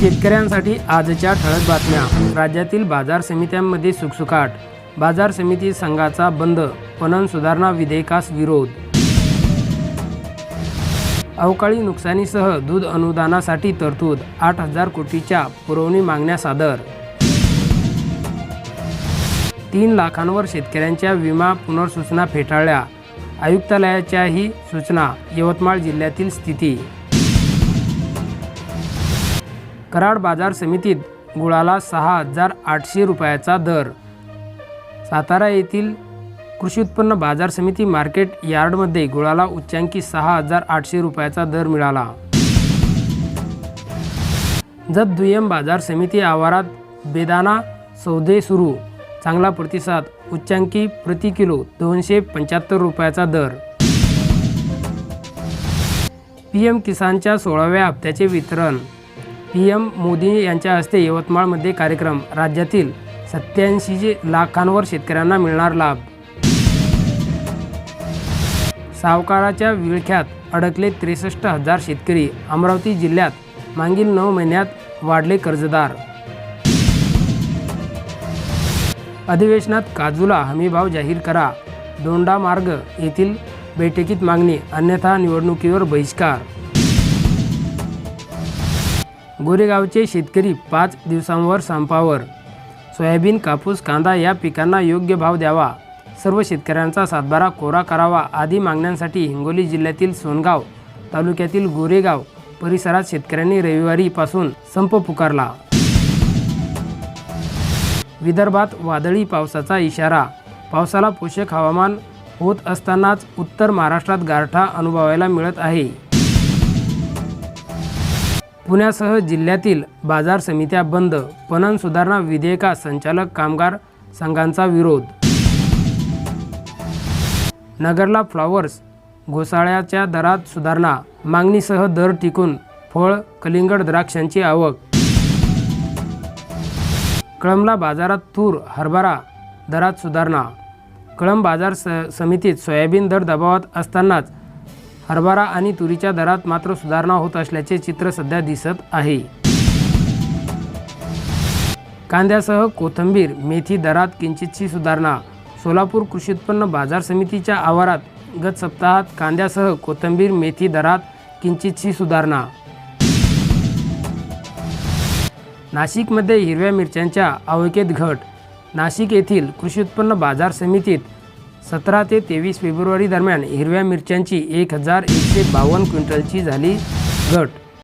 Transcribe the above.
शेतकऱ्यांसाठी आजच्या ठळक बातम्या. राज्यातील बाजार समित्यांमध्ये सुकसुकाट. बाजार समिती संघाचा बंद. पणन सुधारणा विधेयकास विरोध. अवकाळी नुकसानीसह दूध अनुदानासाठी तरतूद. आठ हजार कोटीच्या पुरवणी मागण्या सादर. तीन लाखांवर शेतकऱ्यांच्या विमा पुनर्सूचना फेटाळल्या. आयुक्तालयाच्याही सूचना. यवतमाळ जिल्ह्यातील स्थिती. कराड बाजार समितीत गुळाला सहा हजार आठशे रुपयाचा दर. सातारा येथील कृषी उत्पन्न बाजार समिती मार्केट यार्डमध्ये गुळाला उच्चांकी सहा हजार आठशे रुपयाचा दर मिळाला. जत दुय्यम बाजार समिती आवारात बेदाना सौदे सुरू. चांगला प्रतिसाद उच्चांकी प्रति किलो दोनशे पंच्याहत्तर रुपयाचा दर. पी एम किसानच्या सोळाव्या हप्त्याचे वितरण पी एम मोदी यांच्या हस्ते यवतमाळमध्ये कार्यक्रम. राज्यातील सत्याऐंशी लाखांवर शेतकऱ्यांना मिळणार लाभ. सावकाराच्या विळख्यात अडकले त्रेसष्ट हजार शेतकरी. अमरावती जिल्ह्यात मागील नऊ महिन्यात वाढले कर्जदार. अधिवेशनात काजूला हमीभाव जाहीर करा. दोंडा मार्ग येथील बैठकीत मागणी अन्यथा निवडणुकीवर बहिष्कार. गोरेगावचे शेतकरी पाच दिवसांवर संपावर. सोयाबीन कापूस कांदा या पिकांना योग्य भाव द्यावा. सर्व शेतकऱ्यांचा सातबारा कोरा करावा आदी मागण्यांसाठी हिंगोली जिल्ह्यातील सोनगाव तालुक्यातील गोरेगाव परिसरात शेतकऱ्यांनी रविवारीपासून संप पुकारला. विदर्भात वादळी पावसाचा इशारा. पावसाला पोषक हवामान होत असतानाच उत्तर महाराष्ट्रात गारठा अनुभवायला मिळत आहे. पुण्यासह जिल्ह्यातील बाजार समित्या बंद पणन सुधारणा विधेयकास संचालक कामगार संघांचा विरोध. नगरला फ्लॉवर्स घोसाळ्याच्या दरात सुधारणा मागणीसह दर टिकून फळ कलिंगड द्राक्षांची आवक. कळंबला बाजारात तूर हरभरा दरात सुधारणा. कळंब बाजार स समितीत सोयाबीन दर दबावात असतानाच हरभरा आणि तुरीच्या दरात मात्र सुधारणा होत असल्याचे चित्र सध्या दिसत आहे. कांद्यासह कोथंबीर मेथी दरात किंचितशी सुधारणा. सोलापूर कृषी उत्पन्न बाजार समितीच्या आवारात गत सप्ताहात कांद्यासह कोथंबीर मेथी दरात किंचितशी सुधारणा. नाशिकमध्ये हिरव्या मिरच्यांच्या अवकेत घट. नाशिक येथील कृषी उत्पन्न बाजार समितीत सतरा ते तेवीस फेब्रुवारी दरम्यान हिरव्या मिरच्यांची एक हजार एकशे बावन्न क्विंटलची झाली घट.